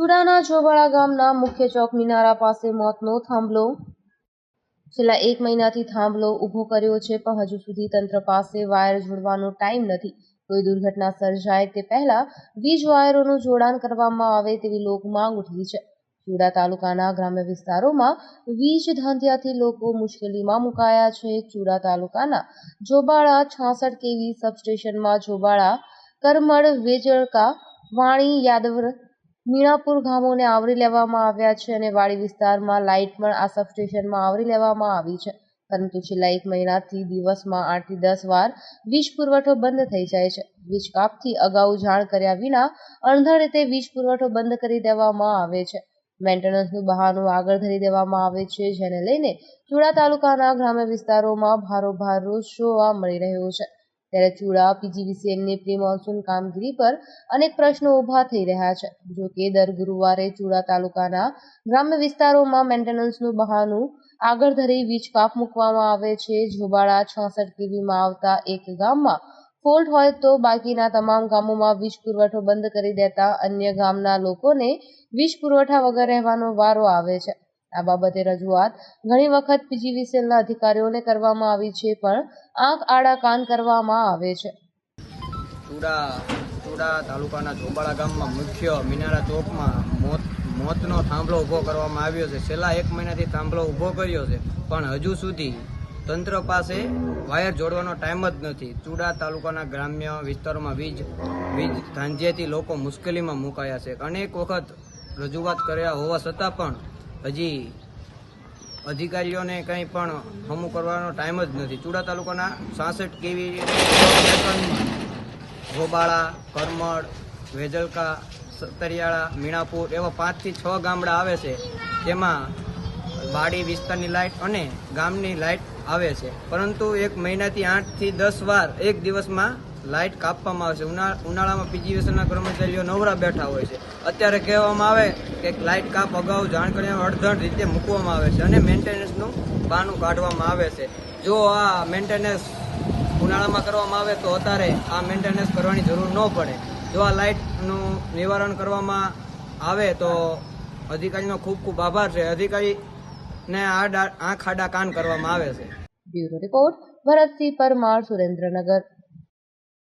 છોબાડાના છોબાડા ગામના મુખ્ય ચોક મિનારા પાસે મોતનો થાંભલો છેલ્લા એક મહિનાથી થાંભલો ઊભો કર્યો છે, પણ હજુ સુધી તંત્ર પાસે વાયર જોડવાનો ટાઈમ નથી. કોઈ દુર્ઘટના સર્જાય તે પહેલા વીજ વાયરોનું જોડાણ કરવામાં આવે તેવી લોક માંગ ઉઠી છે. ચુડા તાલુકાના ગ્રામ્ય વિસ્તારોમાં વીજ ધાંધિયાથી લોકો મુશ્કેલીમાં મુકાયા છે. ચુડા તાલુકાના જોબાળા છાસઠ કેવી સબસ્ટેશનમાં જોબાળા કરમડ વેજળકા, વાણી, યાદવ મીણાપુર ગામોને આવરી લેવામાં આવ્યા છે અને વાડી વિસ્તારમાં લાઇટ પણ આ સબસ્ટેશનમાં આવરી લેવામાં આવી છે. પરંતુ છેલ્લા એક મહિનાથી દિવસમાં આઠથી દસ વાર વીજ પુરવઠો બંધ થઈ જાય છે. વીજ કાપથી અગાઉ જાણ કર્યા વિના અણધાર રીતે વીજ પુરવઠો બંધ કરી દેવામાં આવે છે. મેન્ટેનન્સનું બહાનું આગળ ધરી દેવામાં આવે છે, જેને લઈને ચુડા તાલુકાના ગ્રામ્ય વિસ્તારોમાં ભારોભાર રોષ જોવા મળી રહ્યો છે. ત્યારે ચુડા પીજીવીસીએલની પ્રી મોન્સૂન કામગીરી પર અનેક પ્રશ્નો ઊભા થઈ રહ્યા છે. જો કે દર ગુરુવારે ચુડા તાલુકાના ગ્રામ્ય વિસ્તારોમાં મેન્ટેનન્સનું બહાનું આગળ ધરી વીજ કાપ મૂકવામાં આવે છે. જોબાળા છાસઠ કેવીમાં આવતા એક ગામમાં ફોલ્ટ હોય તો બાકીના તમામ ગામોમાં વીજ પુરવઠો બંધ કરી દેતા અન્ય ગામના લોકોને વીજ પુરવઠા વગર રહેવાનો વારો આવે છે. આ બાબતે રજૂઆત ઘણી વખત પીજીવીસીએલના અધિકારીઓને કરવામાં આવી છે, પણ આંખ આડા કાન કરવામાં આવે છે. ચુડા ચુડા તાલુકાના ચોબાળા ગામમાં મુખ્ય મિનારા ચોકમાં મોત, મોતનો થાંભલો ઊભો કરવામાં આવ્યો છે. છેલ્લા એક મહિનાથી થાંભલો ઊભો કર્યો છે, પણ હજુ સુધી તંત્ર પાસે વાયર જોડવાનો ટાઈમ જ નથી. ચુડા તાલુકાના ગ્રામ્ય વિસ્તારોમાં વીજ વીજ ધાંધ્યાથી લોકો મુશ્કેલીમાં મુકાયા છે. અનેક વખત રજૂઆત કર્યા હોવા છતાં પણ હજી અધિકારીઓને કંઈ પણ હમું કરવાનો ટાઈમ જ નથી. ચુડા તાલુકાના સાસઠ કેવી ગોબાળા, કરમડ, વેજલકા, સતરિયાળા, મીણાપુર એવા પાંચથી છ ગામડા આવે છે. તેમાં વાડી વિસ્તારની લાઇટ અને ગામની લાઇટ આવે છે. પરંતુ એક મહિનાથી આઠથી દસ વાર એક દિવસમાં લાઇટ કાપવામાં આવે છે. ઉનાળામાં પીજીવીએસના કર્મચારીઓ નવરા બેઠા હોય છે. અત્યારે કહેવામાં આવે કે લાઇટ કાપ અગાઉ જાણ કરીને અડધડ રીતે મૂકવામાં આવે છે અને મેન્ટેનન્સનું બાનું કાઢવામાં આવે છે. જો આ મેન્ટેનન્સ ઉનાળામાં કરવામાં આવે તો અત્યારે આ મેન્ટેનન્સ કરવાની જરૂર ન પડે. જો આ લાઇટનું નિવારણ કરવામાં આવે તો અધિકારીનો ખૂબ ખૂબ આભાર છે. અધિકારીને આડા આંખ આડા કાન કરવામાં આવે છે. Bureau report, Bharatsinh Parmar, Surendranagar.